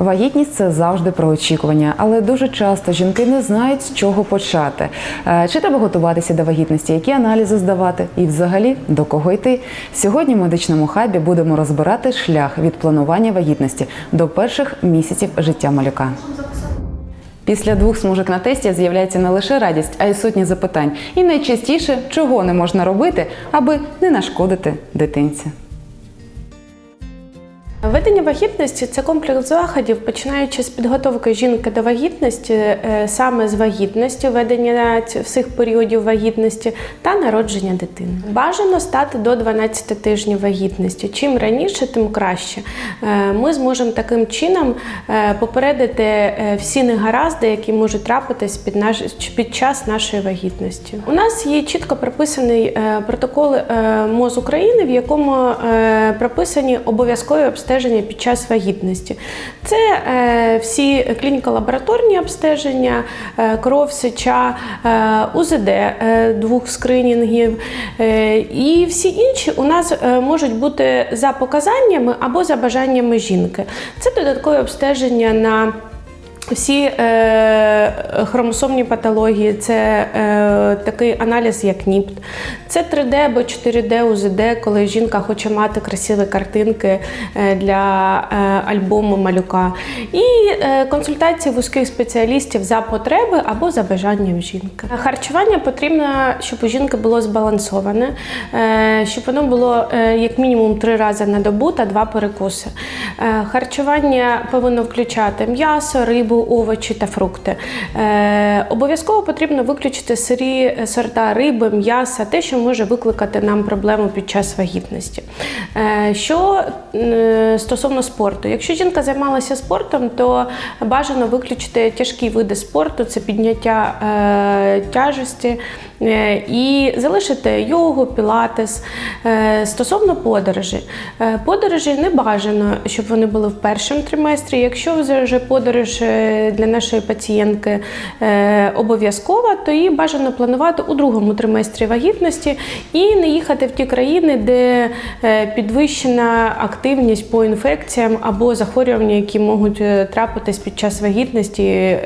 Вагітність це завжди про очікування, але дуже часто жінки не знають, з чого почати. Е, Чи треба готуватися до вагітності, які аналізи здавати, і взагалі до кого йти. Сьогодні в медичному хабі будемо розбирати шлях від планування вагітності до перших місяців життя малюка. Після двох смужок на тесті з'являється не лише радість, а й сотні запитань. І найчастіше, чого не можна робити, аби не нашкодити дитинці. Ведення вагітності це комплекс заходів, починаючи з підготовки жінки до вагітності, е, саме з вагітності, ведення всіх періодів вагітності та народження дитини. Бажано стати до 12 тижнів вагітності. Чим раніше, тим краще. Е, Ми зможемо таким чином е, попередити всі негаразди, які можуть трапитись під наш під час нашої вагітності. У нас є чітко прописаний протокол МОЗ України, в якому прописані обов'язкові обстеження під час вагітності. Це е, всі клініко-лабораторні обстеження, е, кров, сеча, е, УЗД е, двох скринінгів. е, І всі інші у нас е, можуть бути за показаннями або за бажаннями жінки. Це додаткові обстеження на всі е, хромосомні патології, це е, такий аналіз, як НІПТ, це 3D або 4D УЗД, коли жінка хоче мати красиві картинки е, для е, альбому малюка. І е, консультації вузьких спеціалістів за потреби або за бажанням жінки. Харчування потрібно, щоб у жінки було збалансоване, е, щоб воно було е, як мінімум три рази на добу та два перекуси. Е, Харчування повинно включати м'ясо, рибу, овочі та фрукти. Е, Обов'язково потрібно виключити сирі сорта риби, м'яса, те, що може викликати нам проблему під час вагітності. Е, Що е, стосовно спорту, якщо жінка займалася спортом, то бажано виключити тяжкі види спорту, це підняття е, тяжесті. Е, І залишити йогу, пілатес. Е, Стосовно подорожі. Е, Подорожі не бажано, щоб вони були в першому триместрі. Якщо вже подорож для нашої пацієнтки обов'язкова, то її бажано планувати у другому триместрі вагітності і не їхати в ті країни, де підвищена активність по інфекціям або захворювання, які можуть трапитись під час вагітності,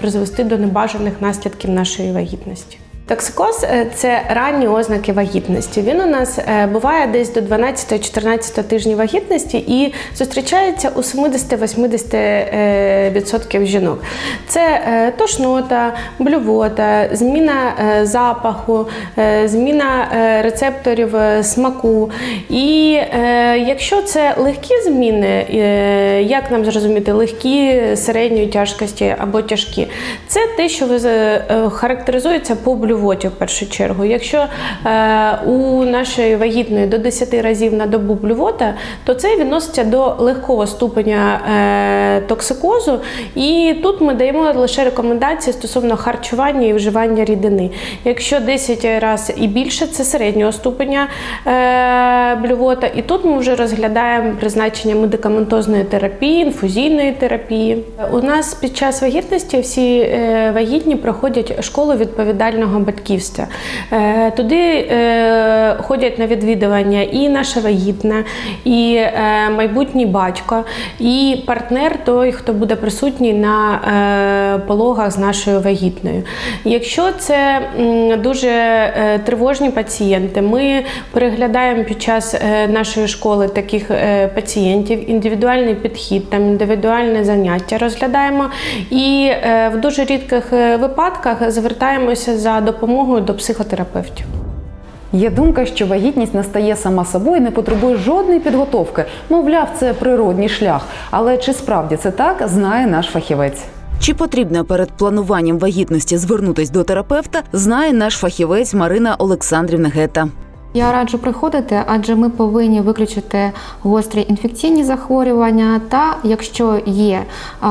призвести до небажаних наслідків нашої вагітності. Токсикоз е, це ранні ознаки вагітності. Він у нас е, буває десь до 12-14 тижнів вагітності і зустрічається у 70-80% жінок. Це е, тошнота, блювота, зміна е, запаху, е, зміна е, рецепторів е, смаку. І е, якщо це легкі зміни, е, як нам зрозуміти, легкі, середньої тяжкості або тяжкі, це те, що е, характеризується по блювоті в першу чергу. Якщо е, у нашої вагітної до 10 разів на добу блювота, то це відноситься до легкого ступеня е, токсикозу. І тут ми даємо лише рекомендації стосовно харчування і вживання рідини. Якщо 10 разів і більше, це середнього ступеня е, блювота. І тут ми вже розглядаємо призначення медикаментозної терапії, інфузійної терапії. У нас під час вагітності всі е, вагітні проходять школу відповідального батьківства. Е, Туди е, ходять на відвідування і наша вагітна, і е, майбутній батько, і партнер той, хто буде присутній на пологах з нашою вагітною. Якщо це дуже тривожні пацієнти, ми переглядаємо під час нашої школи таких пацієнтів, індивідуальний підхід, там індивідуальне заняття розглядаємо. І в дуже рідких випадках звертаємося за допомогою до психотерапевтів. Є думка, що вагітність настає сама собою, і не потребує жодної підготовки. Мовляв, це природній шлях. Але чи справді це так, знає наш фахівець. Чи потрібно перед плануванням вагітності звернутись до терапевта, знає наш фахівець Марина Олександрівна Гета. Я раджу приходити, адже ми повинні виключити гострі інфекційні захворювання, та якщо є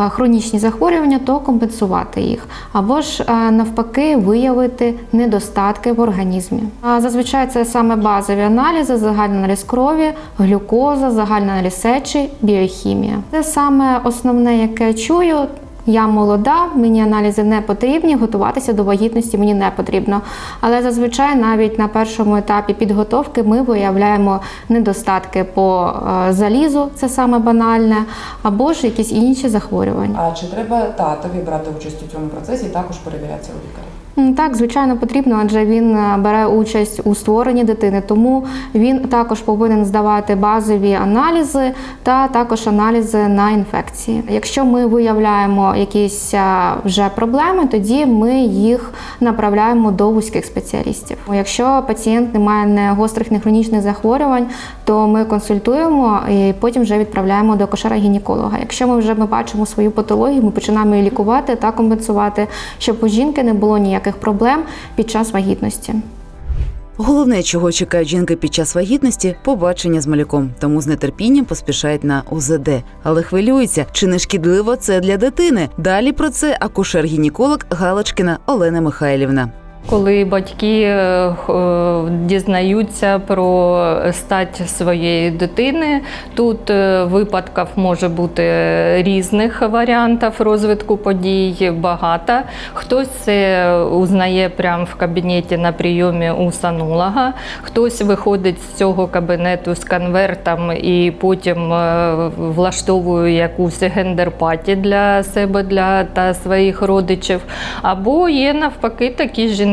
хронічні захворювання, то компенсувати їх, або ж навпаки виявити недостатки в організмі. Зазвичай це саме базові аналізи, загальний аналіз крові, глюкоза, загальний аналіз сечі, біохімія. Це саме основне, яке чую. Я молода, мені аналізи не потрібні, готуватися до вагітності мені не потрібно. Але зазвичай навіть на першому етапі підготовки ми виявляємо недостатки по е, залізу, це саме банальне, або ж якісь інші захворювання. А чи треба татові брати участь у цьому процесі і також перевірятися у лікаря? Так, звичайно, потрібно, адже він е, бере участь у створенні дитини, тому він також повинен здавати базові аналізи та також аналізи на інфекції. Якщо ми виявляємо якісь е, вже проблеми, тоді ми їх направляємо до вузьких спеціалістів. Якщо пацієнт не має не гострих, не хронічних захворювань, то ми консультуємо і потім вже відправляємо до кошера-гінеколога. Якщо ми вже ми бачимо свою патологію, ми починаємо її лікувати та компенсувати, щоб у жінки не було ніяких проблем під час вагітності. Головне, чого чекають жінки під час вагітності побачення з малюком, тому з нетерпінням поспішають на УЗД. Але хвилюються, чи не шкідливо це для дитини. Далі про це акушер-гінеколог Галочкіна Олена Михайлівна. Коли батьки е, е, дізнаються про стать своєї дитини, тут е, випадків може бути різних варіантів розвитку подій багато. Хтось це узнає прямо в кабінеті на прийомі у санолога, хтось виходить з цього кабінету з конвертом і потім влаштовує якусь гендерпаті для себе для та своїх родичів. Або є навпаки такі жінки,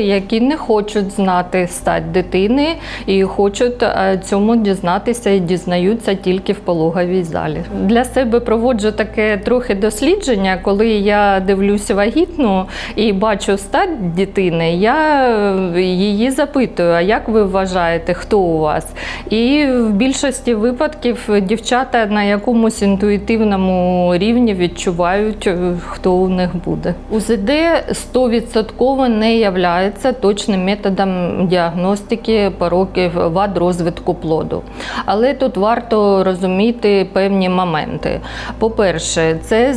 які не хочуть знати стать дитини і хочуть е, цьому дізнатися і дізнаються тільки в пологовій залі. Для себе проводжу таке трохи дослідження, коли я дивлюся вагітну і бачу стать дитини, я е, її запитую, а як ви вважаєте, хто у вас? І в більшості випадків дівчата на якомусь інтуїтивному рівні відчувають, е, хто у них буде. УЗД 100% не являється точним методом діагностики пороків вад розвитку плоду. Але тут варто розуміти певні моменти. По-перше, це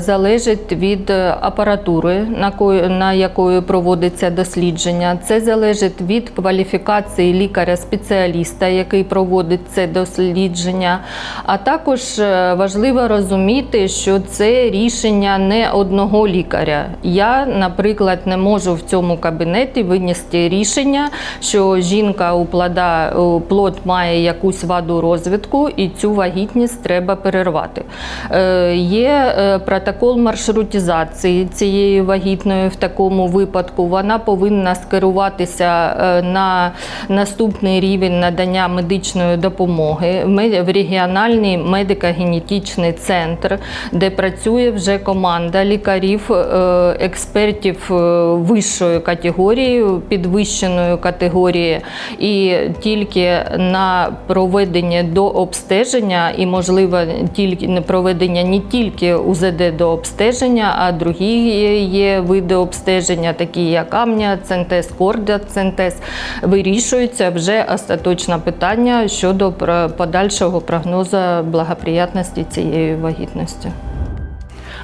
залежить від апаратури, на якою проводиться дослідження. Це залежить від кваліфікації лікаря-спеціаліста, який проводить це дослідження. А також е, важливо розуміти, що це рішення не одного лікаря. Я, наприклад, не можу в цьому кабінеті винести рішення, що жінка у плода плод має якусь ваду розвитку, і цю вагітність треба перервати. Е, Є е, протокол маршрутизації цієї вагітної в такому випадку. Вона повинна скеруватися е, на наступний рівень надання медичної допомоги в регіональний медико-генетичний центр, де працює вже команда лікарів, експертів е, вищої категорії, підвищеної категорії, і тільки на проведення до обстеження, і можливо тільки проведення не тільки УЗД до обстеження, а другі є- види обстеження, такі як амніоцентез, кордіоцентез, вирішується вже остаточне питання щодо подальшого прогнозу благоприятності цієї вагітності.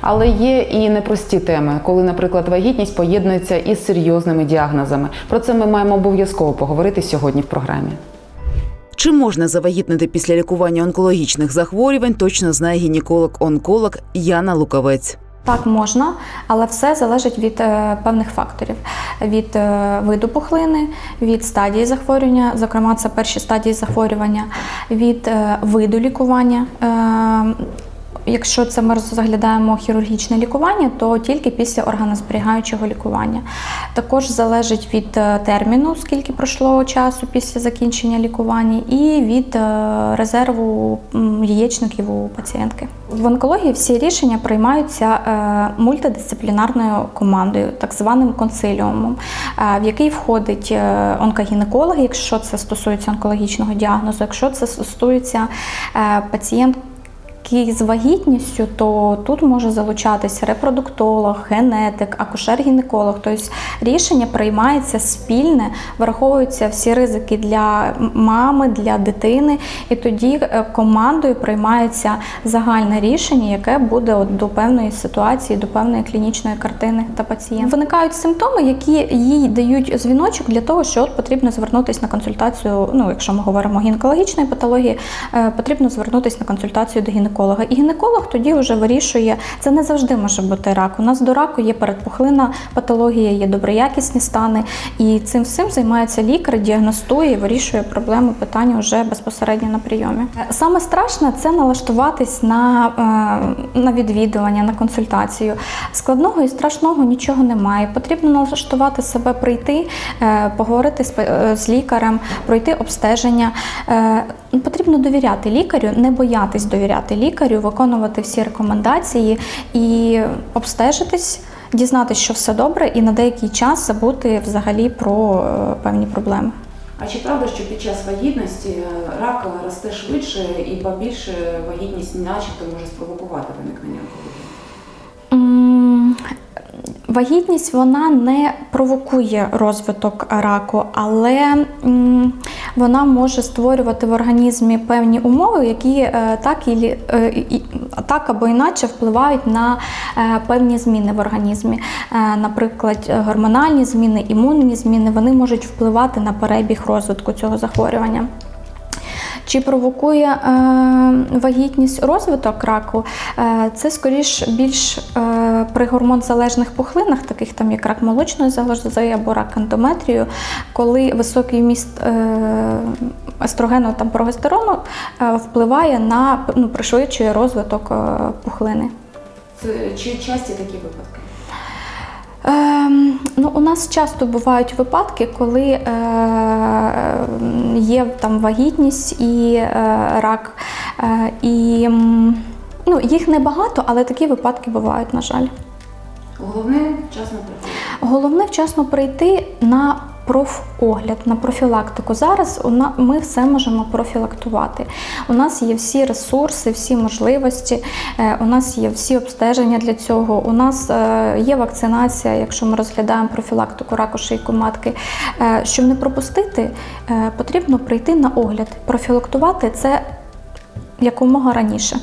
Але є і непрості теми, коли, наприклад, вагітність поєднується із серйозними діагнозами. Про це ми маємо обов'язково поговорити сьогодні в програмі. Чи можна завагітнити після лікування онкологічних захворювань, точно знає гінеколог-онколог Яна Луковець. Так, можна, але все залежить від е, певних факторів: від е, виду пухлини, від стадії захворювання, зокрема, це перші стадії захворювання, від е, виду лікування. Е, Якщо це ми розглядаємо хірургічне лікування, то тільки після органозберігаючого лікування. Також залежить від е, терміну, скільки пройшло часу після закінчення лікування, і від е, резерву яєчників у пацієнтки. В онкології всі рішення приймаються е, мультидисциплінарною командою, так званим консиліумом, в який входить онкогінеколог, якщо це стосується онкологічного діагнозу, якщо це стосується е, пацієнтки з вагітністю, то тут може залучатися репродуктолог, генетик, акушер-гінеколог. Тобто рішення приймається спільне, враховуються всі ризики для мами, для дитини, і тоді е, командою приймається загальне рішення, яке буде от до певної ситуації, до певної клінічної картини та пацієнта. Виникають симптоми, які їй дають дзвіночок для того, що от потрібно звернутися на консультацію. Ну, якщо ми говоримо гінекологічної патології, е, потрібно звернутися на консультацію до гінеколога. Гінеколога. І гінеколог тоді вже вирішує, це не завжди може бути рак. У нас до раку є передпухлинна патологія, є доброякісні стани, і цим всім займається лікар, діагностує і вирішує проблему питання вже безпосередньо на прийомі. Саме страшне це налаштуватись на, е, на відвідування, на консультацію. Складного і страшного нічого немає. Потрібно налаштувати себе, прийти, е, поговорити е, з лікарем, пройти обстеження. Потрібно довіряти лікарю, не боятись довіряти лікарю, виконувати всі рекомендації і обстежитись, дізнатися, що все добре, і на деякий час забути взагалі про е, певні проблеми. А чи правда, що під час вагітності е, рак росте швидше і побільше вагітність начебто може спровокувати виникнення онкології? Вагітність вона не провокує розвиток раку, але вона може створювати в організмі певні умови, які е, так, е, і- так або іначе впливають на е, певні зміни в організмі. Наприклад, гормональні зміни, імунні зміни вони можуть впливати на перебіг розвитку цього захворювання. Чи провокує е, вагітність розвиток раку? Е, це скоріш більш е, при гормонзалежних пухлинах, таких там як рак молочної залози або рак ендометрію, коли високий міст е, естрогену та прогестерону е, впливає на ну, пришвидшує розвиток е, пухлини. Чи часті такі випадки? Ем, ну, у нас часто бувають випадки, коли е, є там вагітність і е, рак. Е, і, ну, їх небагато, але такі випадки бувають, на жаль. Головне вчасно працювати. Головне вчасно прийти на профогляд, на профілактику. Зараз ми все можемо профілактувати. У нас є всі ресурси, всі можливості, е, у нас є всі обстеження для цього. У нас е, є вакцинація, якщо ми розглядаємо профілактику раку шийку матки. Е, Щоб не пропустити, потрібно прийти на огляд. Профілактувати це якомога раніше.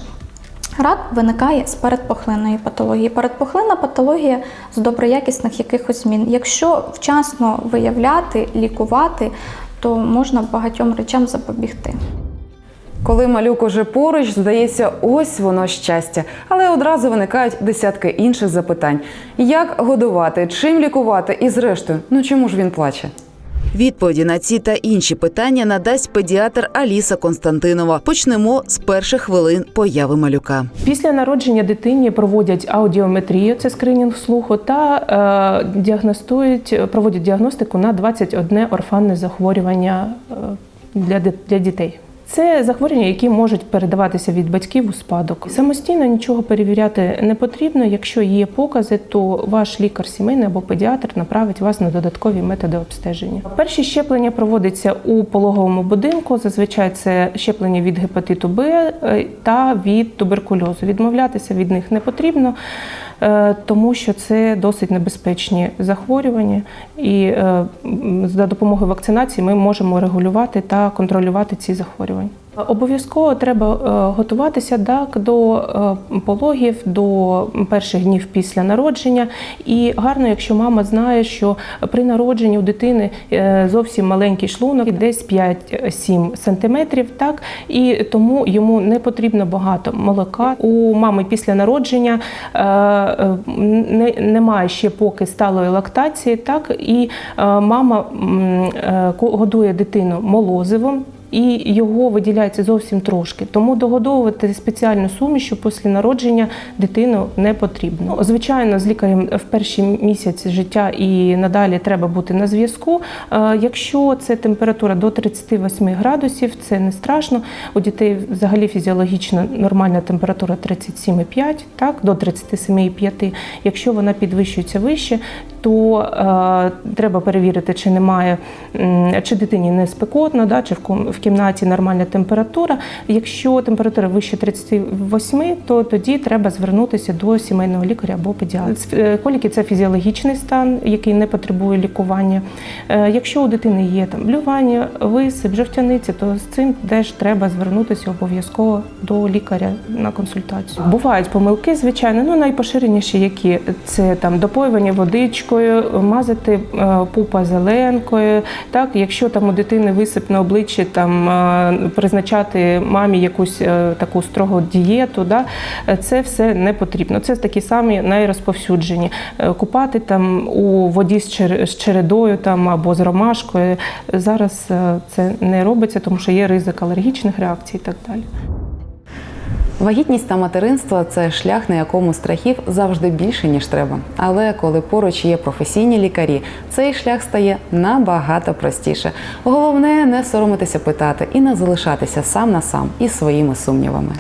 Рак виникає з передпухлинної патології. Передпухлинна патологія з доброякісних якихось змін. Якщо вчасно виявляти, лікувати, то можна багатьом речам запобігти. Коли малюк уже поруч, здається, ось воно щастя. Але одразу виникають десятки інших запитань: як годувати, чим лікувати, і зрештою, ну чому ж він плаче? Відповіді на ці та інші питання надасть педіатр Аліса Константинова. Почнемо з перших хвилин появи малюка. Після народження дитині проводять аудіометрію, це скринінг слуху, та е, діагностують, проводять діагностику на 21 орфанне захворювання е, для, для дітей. Це захворювання, які можуть передаватися від батьків у спадок. Самостійно нічого перевіряти не потрібно. Якщо є покази, то ваш лікар сімейний або педіатр направить вас на додаткові методи обстеження. Перші щеплення проводяться у пологовому будинку. Зазвичай це щеплення від гепатиту Б е, та від туберкульозу. Відмовлятися від них не потрібно, тому що це досить небезпечні захворювання, і е, за допомогою вакцинації ми можемо регулювати та контролювати ці захворювання. Обов'язково треба е, готуватися так, до е, пологів, до перших днів після народження. І гарно, якщо мама знає, що при народженні у дитини е, зовсім маленький шлунок, десь 5-7 сантиметрів, так і тому йому не потрібно багато молока. У мами після народження не, немає ще поки сталої лактації, так і мама годує дитину молозивом. І його виділяється зовсім трошки, тому догодовувати спеціальну суміш після народження дитину не потрібно. Ну, Звичайно, з лікарем в перші місяці життя і надалі треба бути на зв'язку. Е, Якщо це температура до 38 градусів, це не страшно. У дітей взагалі фізіологічна нормальна температура 37,5, так до 37,5. Якщо вона підвищується вище, то е, треба перевірити, чи немає, чи дитині не спекотно, да, чи в, в кімнаті нормальна температура. Якщо температура вище 38, то тоді треба звернутися до сімейного лікаря або педіатра. Е, Коліки це фізіологічний стан, який не потребує лікування. Е, Якщо у дитини є там блювання, висип, жовтяниця, то з цим теж треба звернутися обов'язково до лікаря на консультацію. Бувають помилки, звичайно, ну найпоширеніші, які це там допоювання водичкою, мазати е, пупа зеленкою. Так, якщо там у дитини висип на обличчі там там е, призначати мамі якусь е, таку строгу дієту. Да? Це все не потрібно. Це такі самі найрозповсюджені. Е, Купати там у воді з чер- чередою там або з ромашкою. Зараз це не робиться, тому що є ризик алергічних реакцій і так далі. Вагітність та материнство це шлях, на якому страхів завжди більше ніж треба. Але коли поруч є професійні лікарі, цей шлях стає набагато простіше. Головне не соромитися питати і не залишатися сам на сам із своїми сумнівами.